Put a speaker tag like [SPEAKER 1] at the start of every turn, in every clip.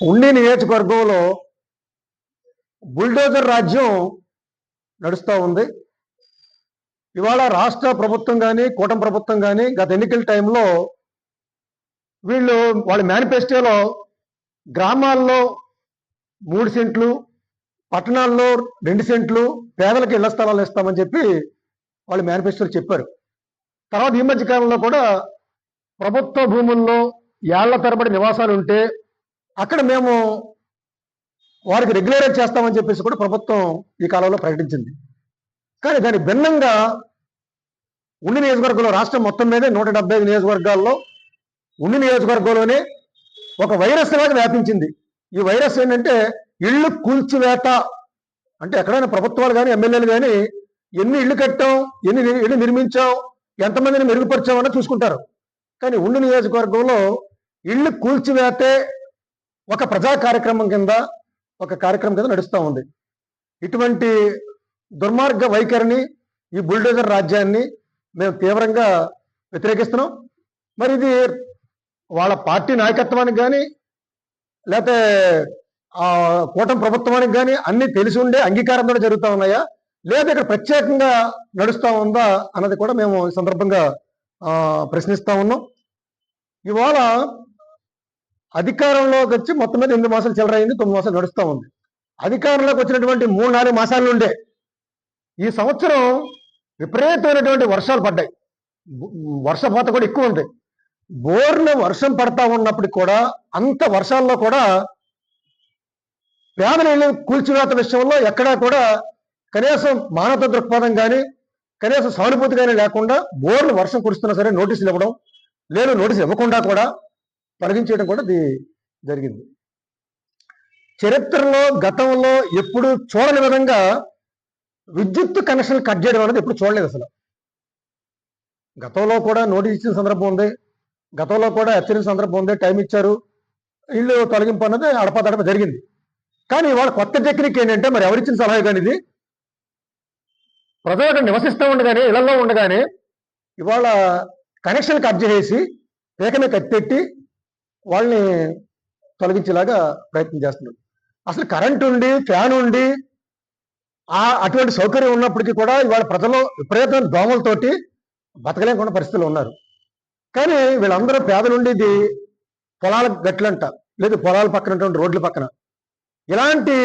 [SPEAKER 1] ఉండి నియోజకవర్గంలో బుల్డోజర్ రాజ్యం నడుస్తూ ఉంది. ఇవాళ రాష్ట్ర ప్రభుత్వం కానీ కూటమి ప్రభుత్వం కానీ గత ఎన్నికల టైంలో వీళ్ళు వాళ్ళ మేనిఫెస్టోలో గ్రామాల్లో మూడు సెంట్లు పట్టణాల్లో రెండు సెంట్లు పేదలకు ఇళ్ళ స్థలాలు ఇస్తామని చెప్పి వాళ్ళు మేనిఫెస్టోలు చెప్పారు. తర్వాత ఈ మధ్య కాలంలో కూడా ప్రభుత్వ భూముల్లో ఏళ్ళ తరబడి నివాసాలు ఉంటే అక్కడ మేము వారికి రెగ్యులరైజ్ చేస్తామని చెప్పేసి కూడా ప్రభుత్వం ఈ కాలంలో ప్రకటించింది. కానీ దాని భిన్నంగా ఉండి నియోజకవర్గంలో రాష్ట్రం మొత్తం మీదే నూట డెబ్బై ఐదు నియోజకవర్గాల్లో ఉండి నియోజకవర్గంలోనే ఒక వైరస్ లాగా వ్యాపించింది. ఈ వైరస్ ఏంటంటే ఇళ్ళు కూల్చివేత. అంటే ఎక్కడైనా ప్రభుత్వాలు కానీ ఎమ్మెల్యేలు కానీ ఎన్ని ఇళ్ళు కట్టాం ఎన్ని ఇళ్ళు నిర్మించాం ఎంతమందిని మెరుగుపరిచామని చూసుకుంటారు. కానీ ఉండి నియోజకవర్గంలో ఇళ్ళు కూల్చివేతే ఒక ప్రజా కార్యక్రమం కింద ఒక కార్యక్రమం కింద నడుస్తూ ఉంది. ఇటువంటి దుర్మార్గ వైఖరిని ఈ బుల్డోజర్ రాజ్యాన్ని మేము తీవ్రంగా వ్యతిరేకిస్తున్నాం. మరి ఇది వాళ్ళ పార్టీ నాయకత్వానికి కానీ లేకపోతే ఆ కూటమి ప్రభుత్వానికి కానీ అన్ని తెలిసి ఉండే అంగీకారంతో జరుగుతూ ఉన్నాయా? లేదా ఇక్కడ ప్రత్యేకంగా నడుస్తూ ఉందా అన్నది కూడా మేము ఈ సందర్భంగా ప్రశ్నిస్తూ ఉన్నాం. ఇవాళ అధికారంలోకి వచ్చి మొత్తం మీద ఎనిమిది మాసాలు చిల్లర అయింది తొమ్మిది మాసాలు నడుస్తూ ఉంది. అధికారంలోకి వచ్చినటువంటి మూడు నాలుగు మాసాల నుండే ఈ సంవత్సరం విపరీతమైనటువంటి వర్షాలు పడ్డాయి. వర్షపాత కూడా ఎక్కువ ఉంది. బోర్న వర్షం పడతా ఉన్నప్పటికి కూడా అంత వర్షాల్లో కూడా పేదల కూల్చివేత విషయంలో ఎక్కడా కూడా కనీసం మానవ దృక్పథం కానీ కనీసం సానుభూతి కానీ లేకుండా బోర్లు వర్షం కురుస్తున్నా సరే నోటీసులు ఇవ్వడం లేదు నోటీసులు ఇవ్వకుండా కూడా తొలగించేయడం కూడా ఇది జరిగింది. చరిత్రలో గతంలో ఎప్పుడు చూడని విధంగా విద్యుత్ కనెక్షన్ కట్ చేయడం అనేది ఎప్పుడు చూడలేదు అసలు. గతంలో కూడా నోటీస్ ఇచ్చిన సందర్భం ఉంది. గతంలో కూడా హెచ్చరించిన సందర్భం ఉంది. టైం ఇచ్చారు. ఇల్లు తొలగింపు అన్నది అడపదడప జరిగింది. కానీ ఇవాళ కొత్త టెక్నిక్ ఏంటంటే మరి ఎవరిచ్చిన సలహా కానీ ఇది? ప్రజలు అక్కడ నివసిస్తూ ఉండగానే ఇళ్ళలో ఉండగానే ఇవాళ కనెక్షన్ కట్ చేసి ఏకమే కట్టెట్టి వాళ్ళని తొలగించేలాగా ప్రయత్నం చేస్తున్నారు అసలు కరెంట్ ఉండి ఫ్యాన్ ఉండి ఆ అటువంటి సౌకర్యం ఉన్నప్పటికీ కూడా ఇవాళ ప్రజలు విపరీతమైన దోమలతోటి బతకలేకుండా పరిస్థితులు ఉన్నారు. కానీ వీళ్ళందరూ పేదలు ఉండేది పొలాల గట్లంట లేదు పొలాల పక్కనటువంటి రోడ్ల పక్కన. ఇలాంటి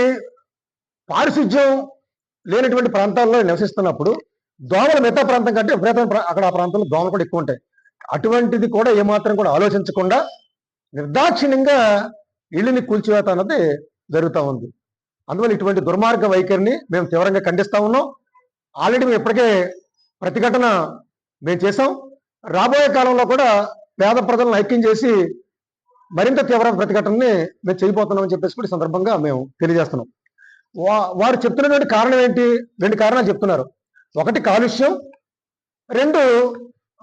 [SPEAKER 1] పారిశుధ్యం లేనటువంటి ప్రాంతాల్లో నివసిస్తున్నప్పుడు దోమలు మిగతా ప్రాంతం కంటే విపరీతమైన అక్కడ ఆ ప్రాంతంలో దోమలు కూడా ఎక్కువ ఉంటాయి. అటువంటిది కూడా ఏమాత్రం కూడా ఆలోచించకుండా నిర్దాక్షిణ్యంగా ఇల్లుని కూల్చివేత అన్నది జరుగుతూ ఉంది. అందువల్ల ఇటువంటి దుర్మార్గ వైఖరిని మేము తీవ్రంగా ఖండిస్తా ఉన్నాం. ఆల్రెడీ మేము ఇప్పటికే ప్రతిఘటన మేము చేసాం రాబోయే కాలంలో కూడా పేద ప్రజలను ఐక్యం చేసి మరింత తీవ్ర ప్రతిఘటనని మేము చేయబోతున్నామని చెప్పేసి కూడా సందర్భంగా మేము తెలియజేస్తున్నాం. వా- వారు చెప్తున్నటువంటి కారణం ఏంటి? రెండు కారణాలు చెప్తున్నారు. ఒకటి కాలుష్యం రెండు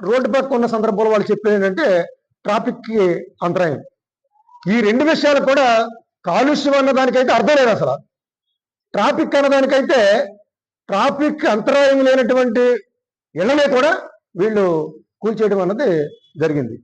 [SPEAKER 1] రోడ్డు పక్క ఉన్న సందర్భంలో వాళ్ళు చెప్పేది ఏంటంటే ట్రాఫిక్కి అంతరాయం. ఈ రెండు విషయాలు కూడా కాలుష్యం అన్న దానికైతే అర్థం లేదు అసలు. ట్రాఫిక్ అన్నదానికైతే ట్రాఫిక్ అంతరాయం లేనటువంటి ఇళ్ళనే కూడా వీళ్ళు కూల్చేయడం అన్నది జరిగింది.